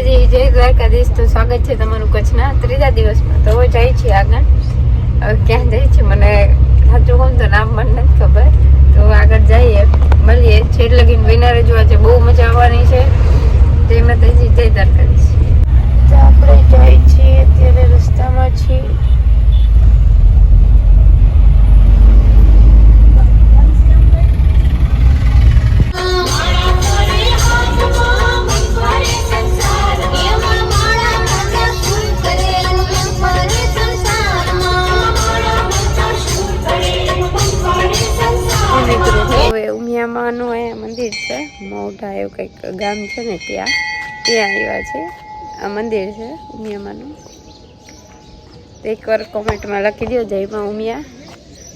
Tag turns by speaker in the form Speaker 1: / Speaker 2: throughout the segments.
Speaker 1: માતાજી જય દ્વારકાધીશ તો સ્વાગત છે તમારું કચ્છના ત્રીજા દિવસમાં. તો જાય છે આગળ. હવે ક્યાં જાય છે મને સાચું કહું તો નામ મને નથી ખબર. તો આગળ જઈએ. મળીએ. છેડ લગીને વિનારે જોવા છે બહુ મજા આવવાની છે. જય માતાજી જય દ્વારકાધીશ આપણે જાય છીએ અત્યારે રસ્તામાં છીએ. મંદિર છે, મોઢા એવું કંઈક ગામ છે ને ત્યાં. ત્યાં આવ્યા છે. આ મંદિર છે, ઉમિયામાનું. એકવાર કોમેન્ટમાં લખી દો જયમાં ઉમિયા.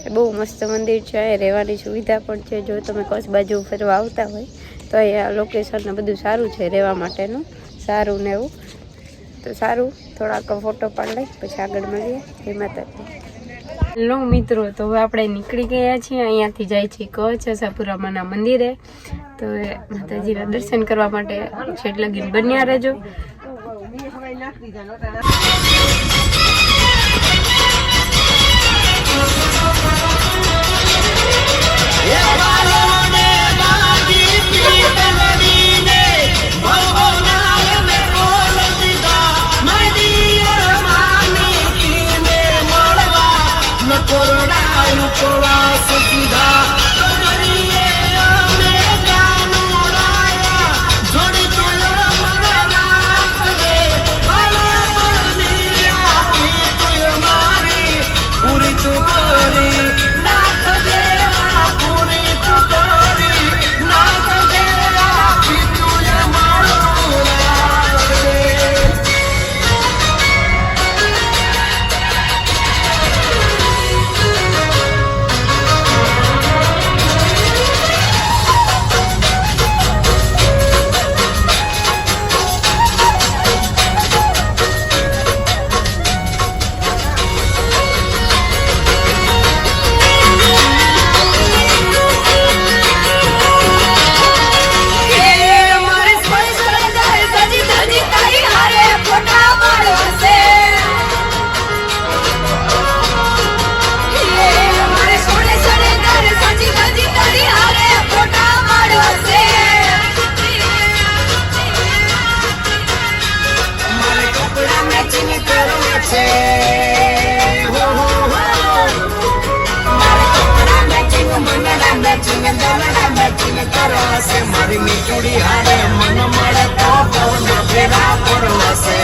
Speaker 1: એ બહુ મસ્ત મંદિર છે, અહીંયા રહેવાની સુવિધા પણ છે. જો તમે કચ્છ બાજુ ફરવા આવતા હોય, તો અહીંયા લોકેશન ને બધું સારું છે રહેવા માટેનું. સારું ને એવું. તો સારું, થોડાક ફોટો પાડી લઈ, પછી આગળ મળીએ. જય માતાજી. હેલો મિત્રો, તો હવે આપણે નીકળી ગયા છીએ. અહીંયાથી જાય છે કચ્છ આશાપુરામાના મંદિરે. તો માતાજીના દર્શન કરવા માટે છેટ લગીને બન્યા રહેજો.
Speaker 2: મારી મીઠુડી હારે મન મળે તો પવન ફેરા પડશે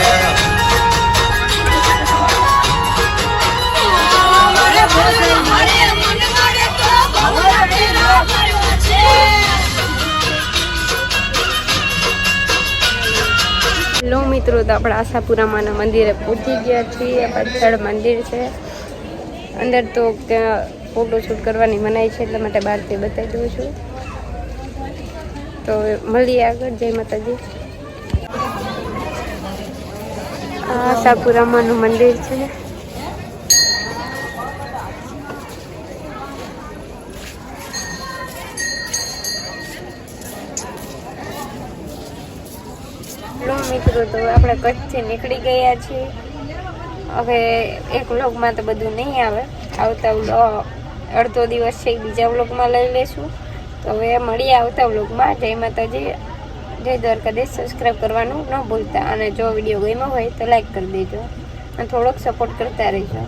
Speaker 1: હેલો મિત્રો તો આપણે આશાપુરામાના મંદિરે પહોંચી ગયા છીએ. પાછળ મંદિર છે. અંદર તો ફોટો શૂટ કરવાની મનાઈ છે એટલા માટે બહારથી બતાવી દઉં છું. તો મળીએ આગળ. જય માતાજી. આ આશાપુરામાનું મંદિર છે. મિત્રો, તો આપણે કચ્છથી નીકળી ગયા છીએ. હવે એક વ્લોગમાં તો બધું નહીં આવે. આવતા અડધો દિવસ છે, બીજા વ્લોગમાં લઈ લેશું તો હવે મળીએ આવતા વ્લોગમાં. જય માતાજી. જય દ્વારકાધીશ. સબસ્ક્રાઈબ કરવાનું ન ભૂલતા. અને જો વીડિયો ગમ્યો હોય તો લાઈક કરી દેજો. અને થોડોક સપોર્ટ કરતા રહેજો.